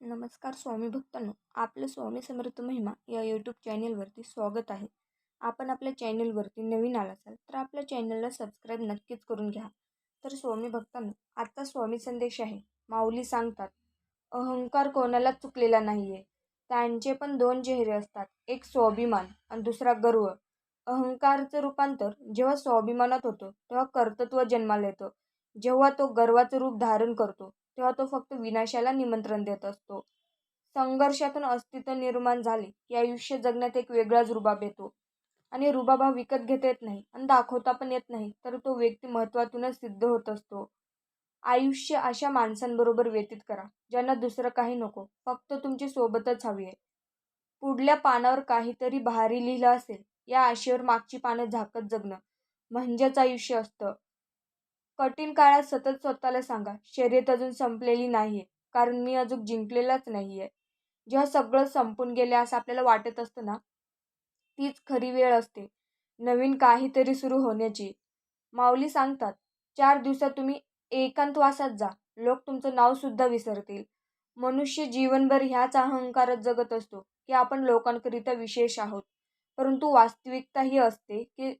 नमस्कार स्वामी भक्तांनो आपलं स्वामी समर्थ महिमा या यूट्यूब चॅनेलवरती स्वागत आहे. आपण आपल्या चॅनेलवरती नवीन आला असाल तर आपल्या चॅनलला सबस्क्राईब नक्कीच करून घ्या. तर स्वामी भक्तांनो आजचा स्वामी संदेश आहे माऊली सांगतात अहंकार कोणाला चुकलेला नाही आहे त्यांचे पण दोन चेहरे असतात एक स्वाभिमान आणि दुसरा गर्व. अहंकारचं रूपांतर जेव्हा स्वाभिमानात होतं तेव्हा कर्तृत्व जन्माला येतं. जेव्हा तो गर्वाचं रूप धारण करतो तेव्हा तो फक्त विनाशाला निमंत्रण देत असतो. संघर्षातून अस्तित्व निर्माण झाले की आयुष्य जगण्यात एक वेगळाच रुबाब येतो. आणि रुबाब हा विकत घेता येत नाही आणि दाखवता पण येत नाही तर तो व्यक्ती महत्त्वातूनच सिद्ध होत असतो. आयुष्य अशा माणसांबरोबर व्यतीत करा ज्यांना दुसरं काही नको फक्त तुमची सोबतच हवी आहे. पुढल्या पानावर काहीतरी भारी लिहिलं असेल या आशेवर मागची पानं झाकत जगणं म्हणजेच आयुष्य असतं. कठीण काळात सतत स्वतःला सांगा शर्यत अजून संपलेली नाही आहे कारण मी अजून जिंकलेलाच नाही आहे जेव्हा सगळं संपून गेले असं आपल्याला वाटत असतं ना तीच खरी वेळ असते. नवीन काहीतरी सुरू होण्याची. माऊली सांगतात चार दिवसात तुम्ही एकांतवासात जा. लोक तुमचं नावसुद्धा विसरतील. मनुष्य जीवनभर ह्याच अहंकारात जगत असतो की आपण लोकांकरिता विशेष आहोत. परंतु वास्तविकता ही असते की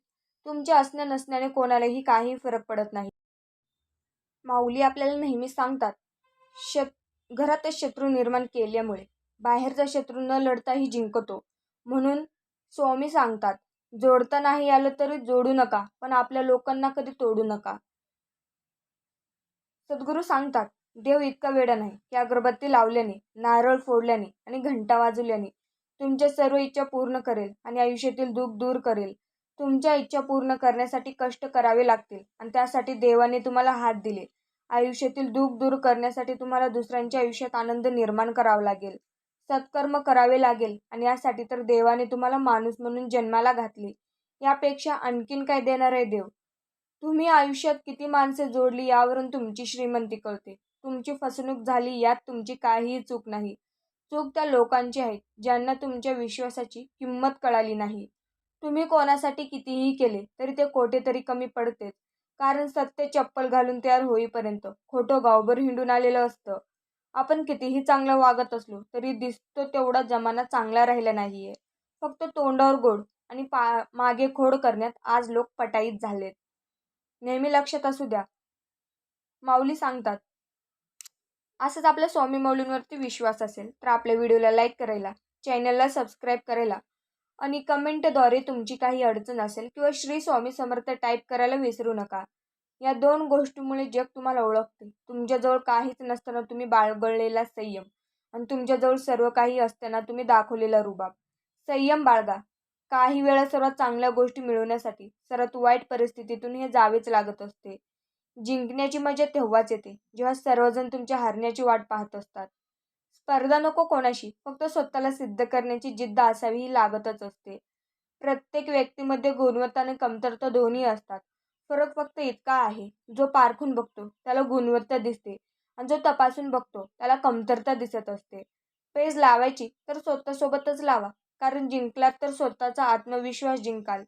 तुमच्या असण्या नसण्याने कोणालाही काही फरक पडत नाही. माऊली आपल्याला नेहमी सांगतात शत घरातच शत्रू निर्माण केल्यामुळे बाहेरचा शत्रू न लढताही जिंकतो. म्हणून स्वामी सांगतात जोडता नाही आलं तरी जोडू नका पण आपल्या लोकांना कधी तोडू नका. सद्गुरू सांगतात देव इतका वेडा नाही की अगरबत्ती लावल्याने नारळ फोडल्याने आणि घंटा वाजवल्याने तुमच्या सर्व इच्छा पूर्ण करेल आणि आयुष्यातील दुःख दूर करेल. तुमच्या इच्छा पूर्ण करण्यासाठी कष्ट करावे लागतील आणि त्यासाठी देवाने तुम्हाला हात दिले. आयुष्यातील दुःख दूर करण्यासाठी तुम्हाला दुसऱ्यांच्या आयुष्यात आनंद निर्माण करावा लागेल. सत्कर्म करावे लागेल आणि यासाठी तर देवाने तुम्हाला माणूस म्हणून जन्माला घातले. यापेक्षा आणखीन काय देणार आहे देव? तुम्ही आयुष्यात किती माणसे जोडली यावरून तुमची श्रीमंती कळते. तुमची फसवणूक झाली यात तुमची काहीही चूक नाही. चूक त्या लोकांची आहे ज्यांना तुमच्या विश्वासाची किंमत कळाली नाही. तुम्ही कोणासाठी कितीही केले तरी ते कोठेतरी कमी पडतेच कारण सत्य चप्पल घालून तयार होईपर्यंत खोटं गावभर हिंडून आलेलं असतं. आपण कितीही चांगलं वागत असलो तरी दिसतो तेवढा जमाना चांगला राहिला नाहीये. फक्त तोंडावर गोड आणि पा मागे खोड करण्यात आज लोक पटाईत झालेत. नेहमी लक्षात असू द्या. माऊली सांगतात असंच आपल्या स्वामी माऊलींवरती विश्वास असेल तर आपल्या व्हिडिओला लाईक करायला चॅनलला सबस्क्राईब करायला आणि कमेंटद्वारे तुमची काही अडचण असेल किंवा श्री स्वामी समर्थ टाईप करायला विसरू नका. या दोन गोष्टीमुळे जग तुम्हाला ओळखते. तुमच्याजवळ काहीच नसताना तुम्ही बाळगळलेला संयम आणि तुमच्याजवळ सर्व काही असताना तुम्ही दाखवलेला रुबाब. संयम बाळगा. काही वेळा सर्वात चांगल्या गोष्टी मिळवण्यासाठी सर्वात वाईट परिस्थितीतून हे जावेच लागत असते. जिंकण्याची मजा तेव्हाच येते जेव्हा सर्वजण तुमच्या हरण्याची वाट पाहत असतात. स्पर्धा नको कोणाशी फक्त स्वतःला सिद्ध करण्याची जिद्द असावी ही लागतच असते. प्रत्येक व्यक्तीमध्ये गुणवत्ता आणि कमतरता दोन्ही असतात. फरक फक्त इतका आहे जो पारखून बघतो त्याला गुणवत्ता दिसते आणि जो तपासून बघतो त्याला कमतरता दिसत असते. पेज लावायची तर स्वतःसोबतच लावा कारण जिंकलात तर स्वतःचा आत्मविश्वास जिंकाल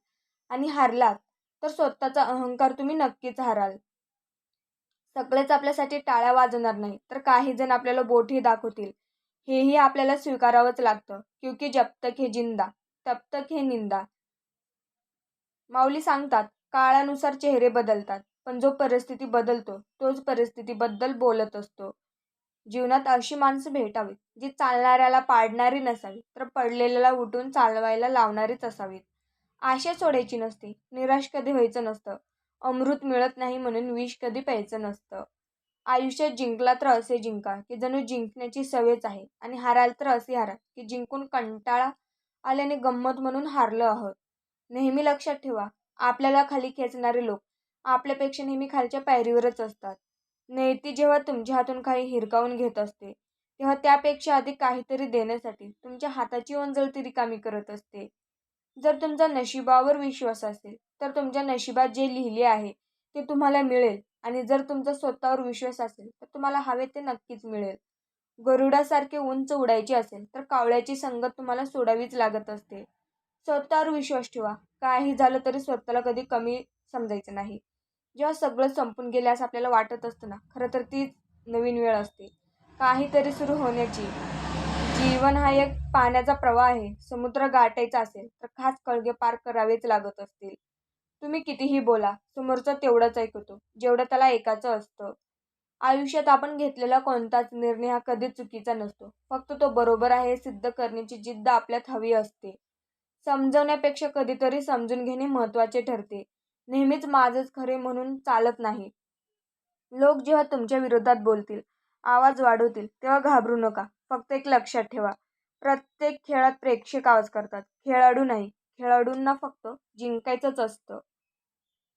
आणि हारलात तर स्वतःचा अहंकार तुम्ही नक्कीच हाराल. सगळेच आपल्यासाठी टाळ्या वाजवणार नाही तर काही जण आपल्याला बोटही दाखवतील. हेही आपल्याला स्वीकारावंच लागतं. क्योंकि जब तक हे जिंदा तब तक हे निंदा. माऊली सांगतात काळानुसार चेहरे बदलतात पण जो परिस्थिती बदलतो तोच परिस्थितीबद्दल बोलत असतो. जीवनात अशी माणसं भेटावीत जी चालणाऱ्याला पाडणारी नसावी तर पडलेल्याला उठून चालवायला लावणारीच असावीत. आशा सोडायची नसते निराश कधी व्हायचं नसतं अमृत मिळत नाही म्हणून विष कधी प्यायचं नसतं. आयुष्यात जिंकला तर असे जिंका की जणू जिंकण्याची सवयच आहे. आणि हाराल तर असे हारा की जिंकून कंटाळा आल्याने गंमत म्हणून हारलं आहोत. नेहमी लक्षात ठेवा आपल्याला खाली खेचणारे लोक आपल्यापेक्षा नेहमी खालच्या पायरीवरच असतात. नेती जेव्हा तुमच्या हातून काही हिरकावून घेत असते तेव्हा त्यापेक्षा अधिक काहीतरी देण्यासाठी तुमच्या हाताची ओंजळती रिकामी करत असते. जर तुमचा नशिबावर विश्वास असेल तर तुमच्या नशिबात जे लिहिले आहे ते तुम्हाला मिळेल. आणि जर तुमचा स्वतःवर विश्वास असेल तर तुम्हाला हवे ते नक्कीच मिळेल. गरुडासारखे उंच उडायचे असेल तर कावळ्याची संगत तुम्हाला सोडावीच लागत असते. स्वतःवर विश्वास ठेवा. काही झालं तरी स्वतःला कधी कमी समजायचं नाही. जेव्हा सगळं संपून गेल्यास आपल्याला वाटत असतं ना खरं तर तीच नवीन वेळ असते. काहीतरी सुरू होण्याची. जीवन हा एक पाण्याचा प्रवाह आहे. समुद्र गाठायचा असेल तर खास कळगे पार करावेच लागत असतील. तुम्ही कितीही बोला समोरचा तेवढाच ऐकतो जेवढं त्याला ऐकायचं असतं. आयुष्यात आपण घेतलेला कोणताच निर्णय हा कधीच चुकीचा नसतो. फक्त तो बरोबर आहे हे सिद्ध करण्याची जिद्द आपल्यात हवी असते. समजवण्यापेक्षा कधीतरी समजून घेणे महत्त्वाचे ठरते. नेहमीच माझंच खरे म्हणून चालत नाही. लोक जेव्हा तुमच्या विरोधात बोलतील आवाज वाढवतील तेव्हा घाबरू नका. फक्त एक लक्षात ठेवा. प्रत्येक खेळात प्रेक्षक आवाज करतात. खेळाडू नाही. खेळाडूंना फक्त जिंकायचंच असतं.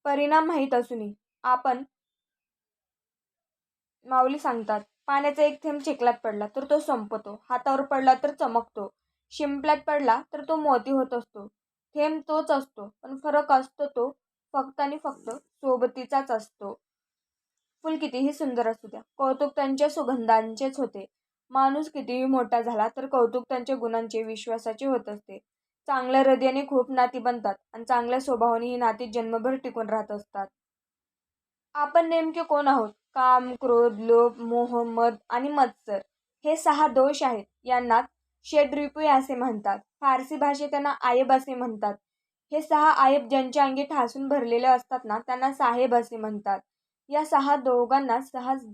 परिणाम माहीत असूनही आपण माऊली सांगतात पाण्याचा एक थेंब चिखलात पडला तर तो संपतो हातावर पडला तर चमकतो शिंपल्यात पडला तर तो मोती होत असतो. थेंब तोच असतो पण फरक असतो तो फक्त आणि फक्त सोबतीचाच असतो. फुल कितीही सुंदर असू द्या कौतुक त्यांच्या सुगंधांचेच होते. माणूस कितीही मोठा झाला तर कौतुक त्यांच्या गुणांचे विश्वासाचे होत असते. चांगल्या हृदयाने खूप नाती बनतात आणि चांगल्या स्वभावाने ही नाती जन्मभर टिकून राहत असतात. आपण नेमके कोण आहोत? काम क्रोध लोभ मोह मद आणि मत्सर. हे सहा दोष आहेत. यांना षड्रिपू असे म्हणतात. फारसी भाषेत त्यांना आयब असे म्हणतात. हे सहा आयब ज्यांच्या अंगी ठासून भरलेले असतात ना त्यांना साहेब असे म्हणतात. या सहा दोघांना सहज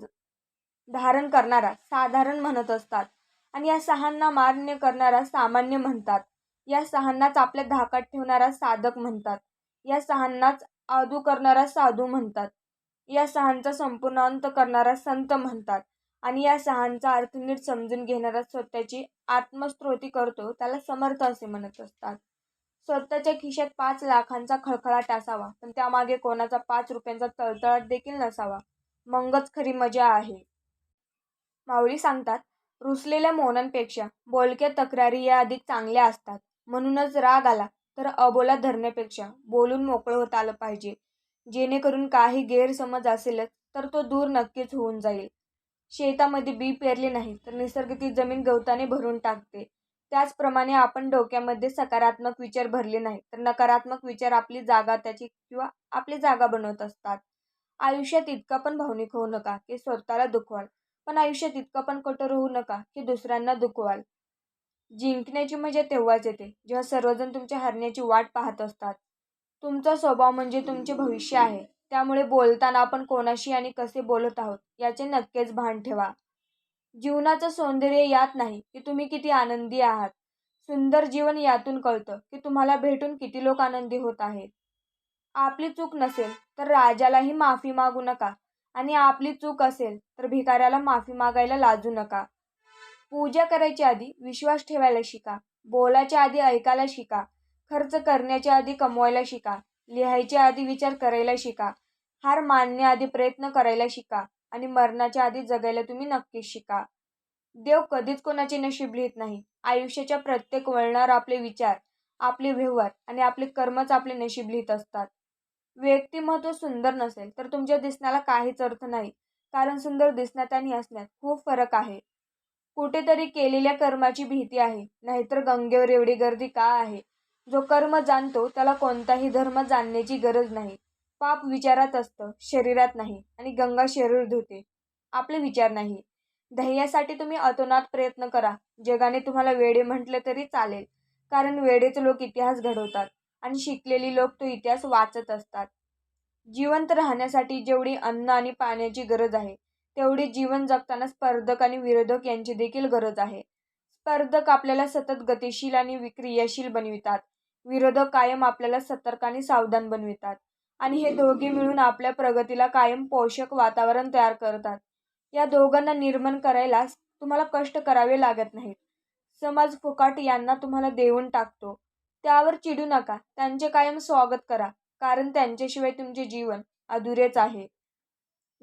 धारण करणारा साधारण म्हणत असतात. आणि या सहांना मान्य करणारा सामान्य म्हणतात. या सहांनाच आपल्या धाकात ठेवणारा साधक म्हणतात. या सहांनाच आदू करणारा साधू म्हणतात. या सहांचा संपूर्ण अंत करणारा संत म्हणतात. आणि या सहांचा अर्थ नीट समजून घेणारा स्वतःची आत्मस्त्रोती करतो त्याला समर्थ असे म्हणत असतात. स्वतःच्या खिशात पाच लाखांचा खळखळाट असावा पण त्यामागे कोणाचा पाच रुपयांचा तळतळाट देखील नसावा. मगच खरी मजा आहे. माऊली सांगतात रुसलेल्या मौनांपेक्षा बोलक्या तक्रारी या अधिक चांगल्या असतात. म्हणूनच राग आला. तर अबोला धरण्यापेक्षा बोलून मोकळं होत आलं पाहिजे. जेणेकरून काही गैरसमज असेलच तर तो दूर नक्कीच होऊन जाईल. शेतामध्ये बी पेरले नाही तर निसर्ग ती जमीन गवताने भरून टाकते. त्याचप्रमाणे आपण डोक्यामध्ये सकारात्मक विचार भरले नाही तर नकारात्मक विचार आपली जागा त्याची किंवा आपली जागा बनवत असतात. आयुष्यात इतका पण भावनिक होऊ नका की स्वतःला दुखवाल. पण आयुष्यात इतकं पण कठोर होऊ नका की दुसऱ्यांना दुखवाल. जिंकण्याची मजा तेव्हाच येते जेव्हा सर्वजण तुमच्या हरण्याची वाट पाहत असतात. तुमचा स्वभाव म्हणजे तुमचे भविष्य आहे. त्यामुळे बोलताना आपण कोणाशी आणि कसे बोलत आहोत याचे नक्कीच भान ठेवा. जीवनाचं सौंदर्य यात नाही की तुम्ही किती आनंदी आहात. सुंदर जीवन यातून कळतं की तुम्हाला भेटून किती लोक आनंदी होत आहेत. आपली चूक नसेल तर राजालाही माफी मागू नका. आणि आपली चूक असेल तर भिकाऱ्याला माफी मागायला लाजू नका. पूजा करायच्या आधी विश्वास ठेवायला शिका. बोलायच्या आधी ऐकायला शिका. खर्च करण्याच्या आधी कमवायला शिका. लिहायच्या आधी विचार करायला शिका. हार मानण्याआधी प्रयत्न करायला शिका. आणि मरणाच्या आधी जगायला तुम्ही नक्कीच शिका. देव कधीच कोणाचे नशीब लिहित नाही. आयुष्याच्या प्रत्येक वळणावर आपले विचार आपले व्यवहार आणि आपले कर्मच आपले नशीब लिहित असतात. व्यक्तिमत्व सुंदर नसेल तर तुमच्या दिसण्याला काहीच अर्थ नाही. कारण सुंदर दिसण्यात आणि असण्यात खूप फरक आहे. कुठेतरी केलेल्या कर्माची भीती आहे. नाहीतर गंगेवर एवढी गर्दी का आहे? जो कर्म जाणतो त्याला कोणताही धर्म जाणण्याची गरज नाही. पाप विचारात असतं शरीरात नाही आणि गंगा शरीर धुते. आपले विचार नाही. ध्येयासाठी तुम्ही अतोनात प्रयत्न करा. जगाने तुम्हाला वेडे म्हटले तरी चालेल. कारण वेडेच लोक इतिहास घडवतात आणि शिकलेली लोक तो इतिहास वाचत असतात. जिवंत राहण्यासाठी जेवढी अन्न आणि पाण्याची गरज आहे तेवढी जीवन जगताना स्पर्धक आणि विरोधक यांची देखील गरज आहे. स्पर्धक आपल्याला सतत गतिशील आणि क्रियाशील बनवितात. विरोधक कायम आपल्याला सतर्क आणि सावधान बनवितात. आणि हे दोघे मिळून आपल्या प्रगतीला कायम पोषक वातावरण तयार करतात. या दोघांना निर्माण करायला तुम्हाला कष्ट करावे लागत नाहीत. समाज फुकाट यांना तुम्हाला देऊन टाकतो. त्यावर चिडू नका. त्यांचे कायम स्वागत करा. कारण त्यांच्याशिवाय तुमचे जीवन अधुरेच आहे.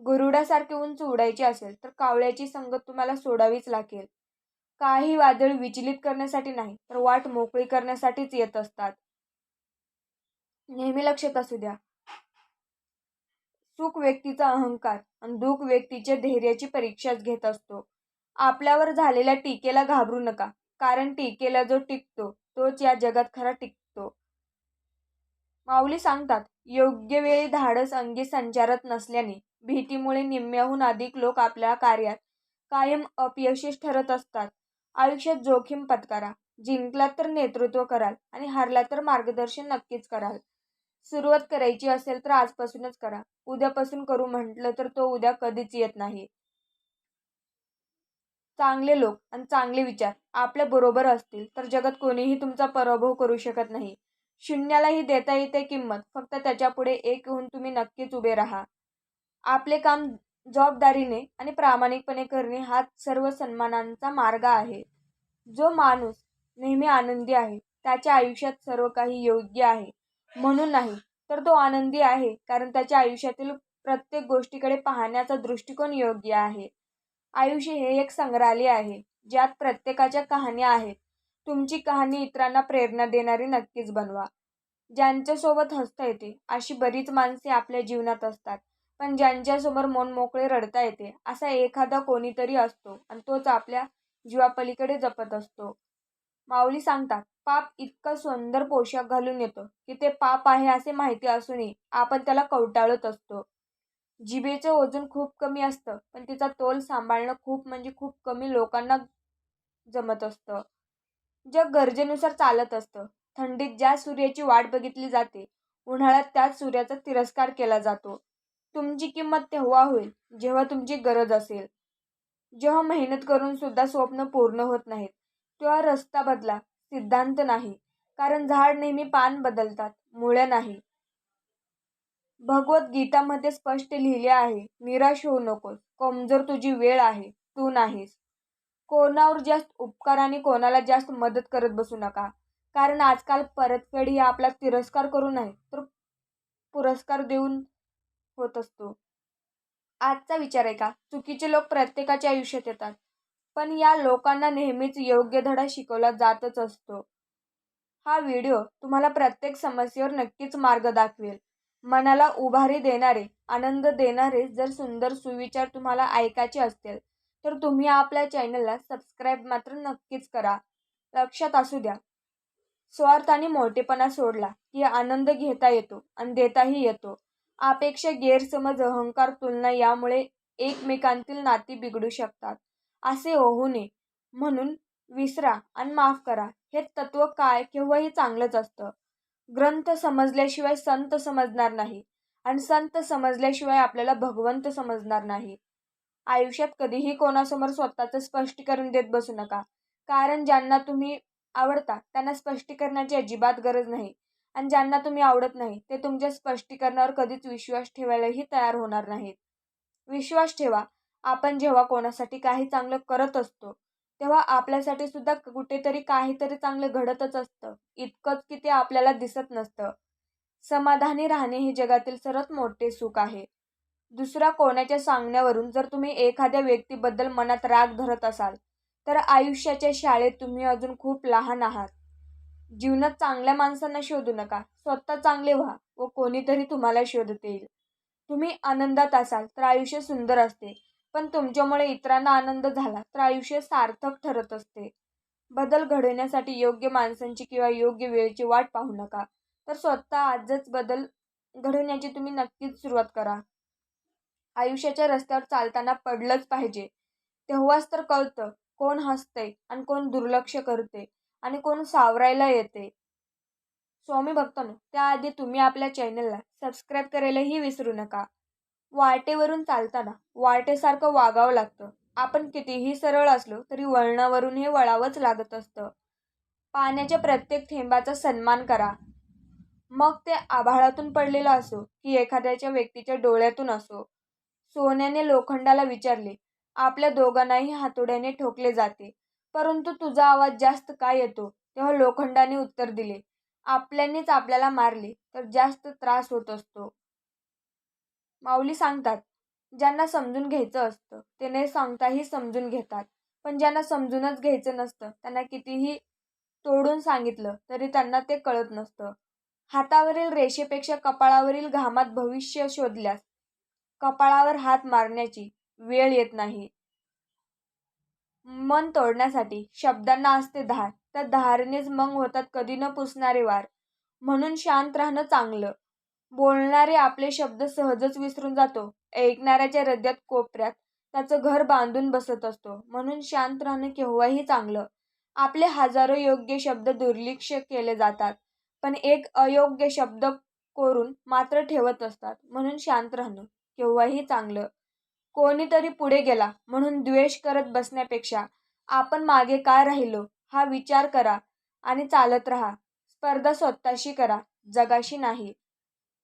गरुडासारखे उंच उडायचे असेल तर कावळ्याची संगत तुम्हाला सोडावीच लागेल. काही वादळ विचलित करण्यासाठी नाही तर वाट मोकळी करण्यासाठीच येत असतात. नेहमी लक्षात असू द्या. सुख व्यक्तीचा अहंकार आणि दुःख व्यक्तीच्या धैर्याची परीक्षाच घेत असतो. आपल्यावर झालेल्या टीकेला घाबरू नका कारण टीकेला जो टिकतो तोच या जगात खरा टिकतो. माऊली सांगतात योग्य वेळी धाडस अंगी संचारत नसल्याने भीतीमुळे निम्म्याहून अधिक लोक आपल्या कार्यात कायम अपयशी ठरत असतात. आयुष्यात जोखीम पत्करा जिंकलात तर नेतृत्व कराल आणि हरला तर मार्गदर्शन नक्कीच कराल. सुरुवात करायची असेल तर आजपासूनच करा. उद्यापासून करू म्हटलं तर तो उद्या कधीच येत नाही. चांगले लोक आणि चांगले विचार आपल्या बरोबर असतील तर जगात कोणीही तुमचा पराभव करू शकत नाही. शून्यालाही देता येते किंमत फक्त त्याच्यापुढे एक होऊन तुम्ही नक्कीच उभे राहा. आपले काम जबाबदारीने आणि प्रामाणिकपणे करणे हा सर्व सन्मानांचा मार्ग आहे. जो माणूस नेहमी आनंदी आहे त्याच्या आयुष्यात सर्व काही योग्य आहे. म्हणून नाही तर तो आनंदी आहे कारण त्याच्या आयुष्यातील प्रत्येक गोष्टीकडे पाहण्याचा दृष्टिकोन योग्य आहे. आयुष्य हे एक संग्रहालय आहे ज्यात प्रत्येकाच्या कहाण्या आहेत. तुमची कहाणी इतरांना प्रेरणा देणारी नक्कीच बनवा. ज्यांच्यासोबत हसता येते अशी बरीच माणसे आपल्या जीवनात असतात. पण ज्यांच्यासमोर मन मोकळे रडता येते असा एखादा कोणीतरी असतो आणि तोच आपल्या जीवापलीकडे जपत असतो. माऊली सांगतात पाप इतका सुंदर पोशाख घालून येतो की ते पाप आहे असे माहिती असूनही आपण त्याला कवटाळत असतो. जिभेचं वजन खूप कमी असतं पण तिचा तोल सांभाळणं खूप म्हणजे खूप कमी लोकांना जमत असतं. जग गरजेनुसार चालत असतं. थंडीत ज्या सूर्याची वाट बघितली जाते उन्हाळ्यात त्याच सूर्याचा तिरस्कार केला जातो. तुमची किंमत तेव्हा होईल जेव्हा तुमची गरज असेल. जेव्हा मेहनत करून सुद्धा स्वप्न पूर्ण होत नाहीत तेव्हा रस्ता बदला सिद्धांत नाही. कारण झाड नेहमी पान बदलतात मुळे नाही. भगवद्गीतामध्ये स्पष्ट लिहिले आहे निराश होऊ नकोस कमजोर तुझी वेळ आहे तू नाहीस. कोणावर जास्त उपकार आणि कोणाला जास्त मदत करत बसू नका. कारण आजकाल परतफेड ही आपला तिरस्कार करू नये तर पुरस्कार देऊन होत असतो. आजचा विचार आहे का चुकीचे लोक प्रत्येकाच्या आयुष्यात येतात. पण या लोकांना नेहमीच योग्य धडा शिकवला जातच असतो. हा व्हिडिओ तुम्हाला प्रत्येक समस्येवर नक्कीच मार्ग दाखवेल. मनाला उभारी देणारे आनंद देणारे जर सुंदर सुविचार तुम्हाला ऐकायचे असतील तर तुम्ही आपल्या चॅनलला सबस्क्राईब मात्र नक्कीच करा. लक्षात असू द्या. स्वार्थ आणि मोठेपणा सोडला की आनंद घेता येतो आणि देताही येतो. अपेक्षा गैरसमज अहंकार तुलना यामुळे एकमेकांतील नाती बिघडू शकतात. असे होऊ नये. म्हणून विसरा आणि माफ करा. हे तत्व काय केव्हाही चांगलंच असतं. ग्रंथ समजल्याशिवाय संत समजणार नाही आणि संत समजल्याशिवाय आपल्याला भगवंत समजणार नाही. आयुष्यात कधीही कोणासमोर स्वतःचं स्पष्टीकरण देत बसू नका. कारण ज्यांना तुम्ही आवडता त्यांना स्पष्टीकरणाची अजिबात गरज नाही. आणि ज्यांना तुम्ही आवडत नाही ते तुमच्या स्पष्टीकरणावर कधीच विश्वास ठेवायलाही तयार होणार नाहीत. विश्वास ठेवा आपण जेव्हा कोणासाठी काही चांगलं करत असतो तेव्हा आपल्यासाठी सुद्धा कुठेतरी काहीतरी चांगलं घडतच असतं इतकंच की ते आपल्याला दिसत नसतं. समाधानी राहणे हे जगातील सर्वात मोठे सुख आहे. दुसऱ्या कोणाच्या सांगण्यावरून जर तुम्ही एखाद्या व्यक्तीबद्दल मनात राग धरत असाल तर आयुष्याच्या शाळेत तुम्ही अजून खूप लहान आहात. जीवनात चांगल्या माणसांना शोधू नका. स्वतः चांगले व्हा व कोणीतरी तुम्हाला शोधत येईल तुम्ही आनंदात असाल तर आयुष्य सुंदर असते. पण तुमच्यामुळे इतरांना आनंद झाला तर आयुष्य सार्थक ठरत असते. बदल घडवण्यासाठी योग्य माणसांची किंवा योग्य वेळेची वाट पाहू नका. तर स्वतः आजच बदल घडवण्याची तुम्ही नक्कीच सुरुवात करा. आयुष्याच्या रस्त्यावर चालताना पडलंच पाहिजे. तेव्हाच तर कळतं कोण हसतंय आणि कोण दुर्लक्ष करते आणि कोण सावरायला येते. स्वामी भक्तांनो त्याआधी तुम्ही आपल्या चॅनलला सबस्क्राईब करायलाही विसरू नका. वाटेवरून चालताना वाटेसारखं वागावं लागतं. आपण कितीही सरळ असलो तरी वळणावरून हे वळावंच लागत असतं. पाण्याच्या प्रत्येक थेंबाचा सन्मान करा. मग ते आभाळातून पडलेलं असो की एखाद्याच्या व्यक्तीच्या डोळ्यातून असो. सोन्याने लोखंडाला विचारले. आपल्या दोघांनाही हातोड्याने ठोकले जाते. परंतु तुझा आवाज जास्त काय येतो? तेव्हा लोखंडाने उत्तर दिले. आपल्यानेच आपल्याला मारले तर जास्त त्रास होत असतो. माऊली सांगतात ज्यांना समजून घ्यायचं असतं ते न सांगताही समजून घेतात. पण ज्यांना समजूनच घ्यायचं नसतं त्यांना कितीही तोडून सांगितलं तरी त्यांना ते कळत नसतं. हातावरील रेषेपेक्षा कपाळावरील घामात भविष्य शोधल्यास कपाळावर हात मारण्याची वेळ येत नाही. मन तोडण्यासाठी. शब्दांना असते धार. त्या धारनेच मग होतात कधी न पुसणारे वार. म्हणून शांत राहणं चांगलं. बोलणारे आपले शब्द सहजच विसरून जातो. ऐकणाऱ्याच्या हृदयात कोपऱ्यात त्याचं घर बांधून बसत असतो. म्हणून शांत राहणं केव्हाही चांगलं. आपले हजारो योग्य शब्द दुर्लक्ष केले जातात. पण एक अयोग्य शब्द कोरून मात्र ठेवत असतात. म्हणून शांत राहणं केव्हाही चांगलं. कोणीतरी पुढे गेला म्हणून द्वेष करत बसण्यापेक्षा आपण मागे का राहिलो हा विचार करा आणि चालत राहा. स्पर्धा स्वतःशी करा जगाशी नाही.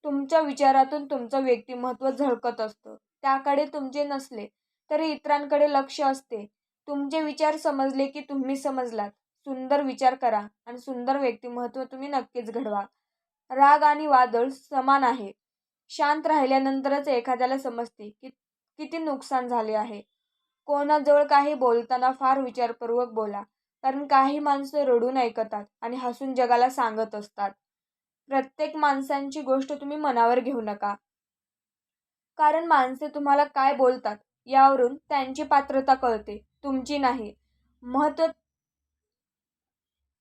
तुमच्या विचारातून तुमचं व्यक्तिमत्व झळकत असतं. त्याकडे तुमचे नसले तरी इतरांकडे लक्ष असते. तुमचे विचार समजले की तुम्ही समजलात. सुंदर विचार करा आणि सुंदर व्यक्तिमत्व तुम्ही नक्कीच घडवा. राग आणि वादळ समान आहे. शांत राहिल्यानंतरच एखाद्याला समजते की किती नुकसान झाले आहे? कोणाजवळ काही बोलताना फार विचारपूर्वक बोला कारण काही माणसं रडून ऐकतात आणि हसून जगाला सांगत असतात. प्रत्येक माणसांची गोष्ट तुम्ही मनावर घेऊ नका. कारण माणसे तुम्हाला काय बोलतात यावरून त्यांची पात्रता कळते तुमची नाही. महत्त्व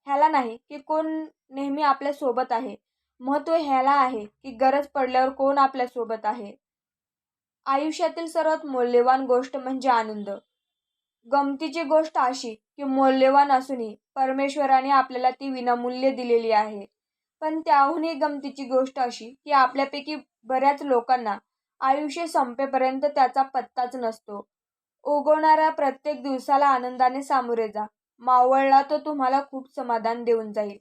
ह्याला नाही की कोण नेहमी आपल्यासोबत आहे. महत्त्व ह्याला आहे की गरज पडल्यावर कोण आपल्यासोबत आहे. आयुष्यातील सर्वात मौल्यवान गोष्ट म्हणजे आनंद. गमतीची गोष्ट अशी की मौल्यवान असूनही परमेश्वराने आपल्याला ती विनामूल्य दिलेली आहे. पण त्याहूनही गमतीची गोष्ट अशी की आपल्यापैकी बऱ्याच लोकांना आयुष्य संपेपर्यंत त्याचा पत्ताच नसतो. उगवणाऱ्या प्रत्येक दिवसाला आनंदाने सामोरे जा. मावळला तो तुम्हाला खूप समाधान देऊन जाईल.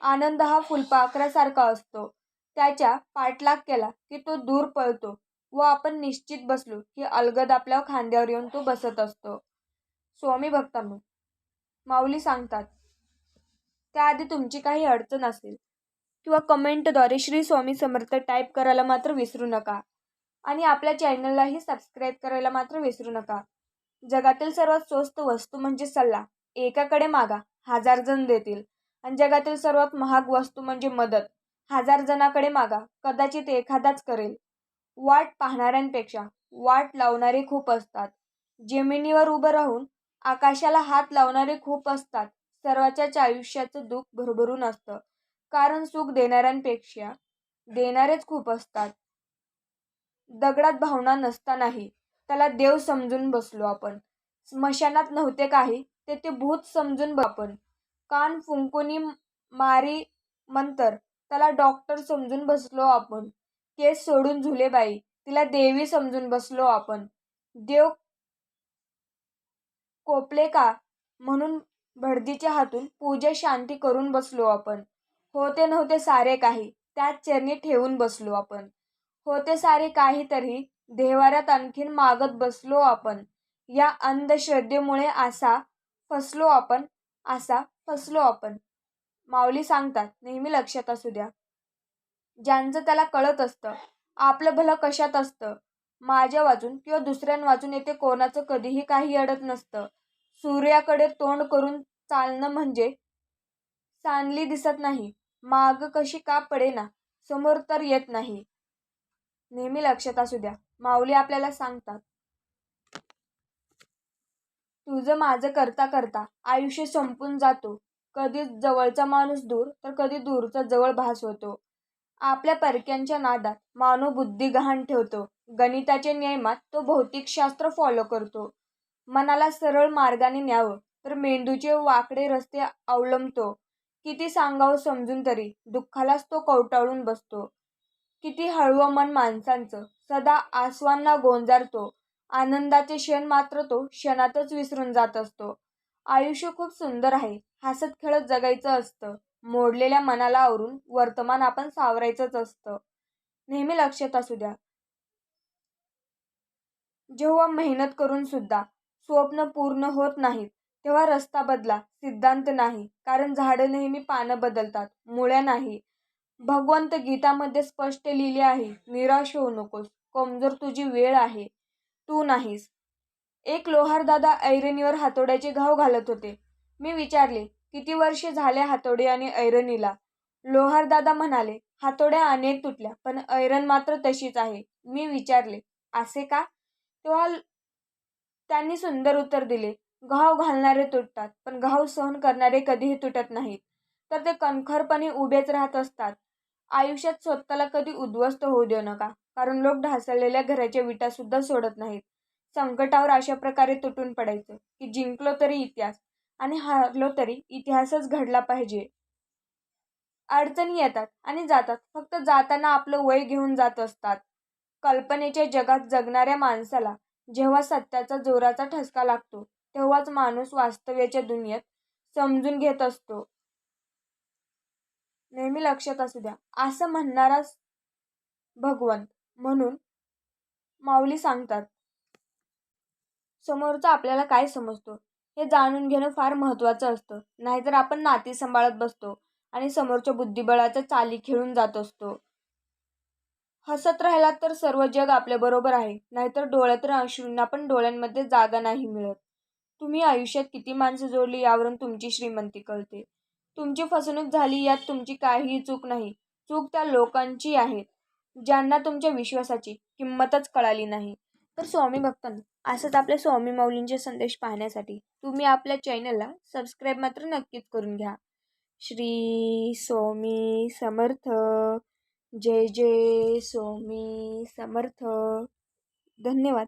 आनंद हा फुलपाखरासारखा असतो. त्याच्या पाठलाग केला की तो दूर पळतो. व आपण निश्चित बसलो की अलगद आपल्या खांद्यावर येऊन तो बसत असतो. स्वामी भक्तांनो माऊली सांगतात त्याआधी तुमची काही अडचण असेल किंवा कमेंटद्वारे श्री स्वामी समर्थ टाईप करायला मात्र विसरू नका आणि आपल्या चॅनललाही सबस्क्राईब करायला मात्र विसरू नका. जगातील सर्वात स्वस्त वस्तू म्हणजे सल्ला एकाकडे मागा हजार जण देतील. आणि जगातील सर्वात महाग वस्तू म्हणजे मदत हजार जणाकडे मागा कदाचित एखादाच करेल. वाट पाहणाऱ्यांपेक्षा वाट लावणारे खूप असतात. जमिनीवर उभं राहून आकाशाला हात लावणारे खूप असतात. सर्वाच्याच आयुष्याचं दुःख भरभरून असतं. कारण सुख देणाऱ्यांपेक्षा देणारेच खूप असतात. दगडात भावना नसतानाही त्याला देव समजून बसलो आपण. स्मशानात नव्हते काही ते ते भूत समजून आपण. कान फुंकुनी मारी मंतर त्याला डॉक्टर समजून बसलो आपण. केस सोडून झुले बाई तिला देवी समजून बसलो आपण. देव कोपले का? म्हणून भडदीच्या हातून पूजा शांती करून बसलो आपण. होते नव्हते सारे काही त्याच चरणी ठेवून बसलो आपण. होते सारे काहीतरी देवाऱ्यात आणखीन मागत बसलो आपण. या अंधश्रद्धेमुळे असा फसलो आपण असा फसलो आपण. माऊली सांगतात नेहमी लक्षात असू द्या. ज्यांचं त्याला कळत असतं. आपलं भलं कशात असतं? माझ्या वाचून किंवा दुसऱ्यां वाचून येथे कोणाचं कधीही काही अडत नसतं. सूर्याकडे तोंड करून चालणं म्हणजे सांडली दिसत नाही. माग कशी का पडेना? समोर तर येत नाही. नेहमी लक्षात असू द्या. माऊली आपल्याला सांगतात. तुझं माझं करता करता आयुष्य संपून जातो. कधी जवळचा माणूस दूर तर कधी दूरचा जवळ भास होतो. आपल्या परक्यांच्या नादात मानव बुद्धी गहाण ठेवतो. गणिताच्या नियमात तो भौतिकशास्त्र फॉलो करतो. मनाला सरळ मार्गाने न्यावं तर मेंदूचे वाकडे रस्ते अवलंबतो. किती सांगावं समजून तरी दुःखालाच तो कवटाळून बसतो. किती हळवं मन माणसांचं सदा आसवांना गोंजारतो. आनंदाचे क्षण मात्र तो क्षणातच विसरून जात असतो. आयुष्य खूप सुंदर आहे हसत खेळत जगायचं असतं. मोडलेल्या मनाला आवरून वर्तमान आपण सावरायचंच असतं. नेहमी लक्षात असू द्या. जेव्हा मेहनत करून सुद्धा स्वप्न पूर्ण होत नाहीत तेव्हा रस्ता बदला सिद्धांत नाही. कारण झाडं नेहमी पानं बदलतात मुळ्या नाही. भगवंत गीतामध्ये स्पष्ट लिहिले आहे निराश होऊ नकोस कमजोर तुझी वेळ आहे तू नाहीस. एक लोहार दादा ऐरणीवर हातोड्याचे घाव घालत होते. मी विचारले किती वर्षे झाले हातोडे आणि ऐरणीला? लोहार दादा म्हणाले हातोड्या अनेक तुटल्या पण ऐरण मात्र तशीच आहे. मी विचारले असे का? तेव्हा त्यांनी सुंदर उत्तर दिले घाव घालणारे तुटतात पण घाव सहन करणारे कधीही तुटत नाहीत. तर ते कणखरपणे उभेच राहत असतात. आयुष्यात स्वतःला कधी उद्ध्वस्त होऊ देऊ नका कारण लोक ढासळलेल्या घराच्या विटा सुद्धा सोडत नाहीत. संकटावर अशा प्रकारे तुटून पडायचं की जिंकलो तरी इतिहास. आणि हारलो तरी इतिहासच घडला पाहिजे. अडचणी येतात आणि जातात. फक्त जाताना आपलं वय घेऊन जात असतात. कल्पनेच्या जगात जगणाऱ्या माणसाला जेव्हा सत्याचा जोराचा ठसका लागतो तेव्हाच माणूस वास्तव्याच्या दुनियेत समजून घेत असतो. नेहमी लक्षात असू द्या. असं म्हणणारा भगवंत म्हणून माऊली सांगतात. समोरचा आपल्याला काय समजतो? हे जाणून घेणं फार महत्त्वाचं असतं. नाहीतर आपण नाती सांभाळत बसतो आणि समोरच्या बुद्धिबळाच्या चाली खेळून जात असतो. हसत राहिला तर सर्व जग आपल्याबरोबर आहे. नाहीतर डोळ्यात अश्रूंना पण डोळ्यांमध्ये जागा नाही मिळत. तुम्ही आयुष्यात किती माणसं जोडली यावरून तुमची श्रीमंती कळते. तुमची फसवणूक झाली यात तुमची काहीही चूक नाही. चूक त्या लोकांची आहे. ज्यांना तुमच्या विश्वासाची किंमतच कळाली नाही. तर स्वामी भक्तांनो असंच आपल्या स्वामी माऊलींचे संदेश पाहण्यासाठी तुम्ही आपल्या चॅनलला सबस्क्राईब मात्र नक्कीच करून घ्या. श्री स्वामी समर्थ. जय जय स्वामी समर्थ. धन्यवाद.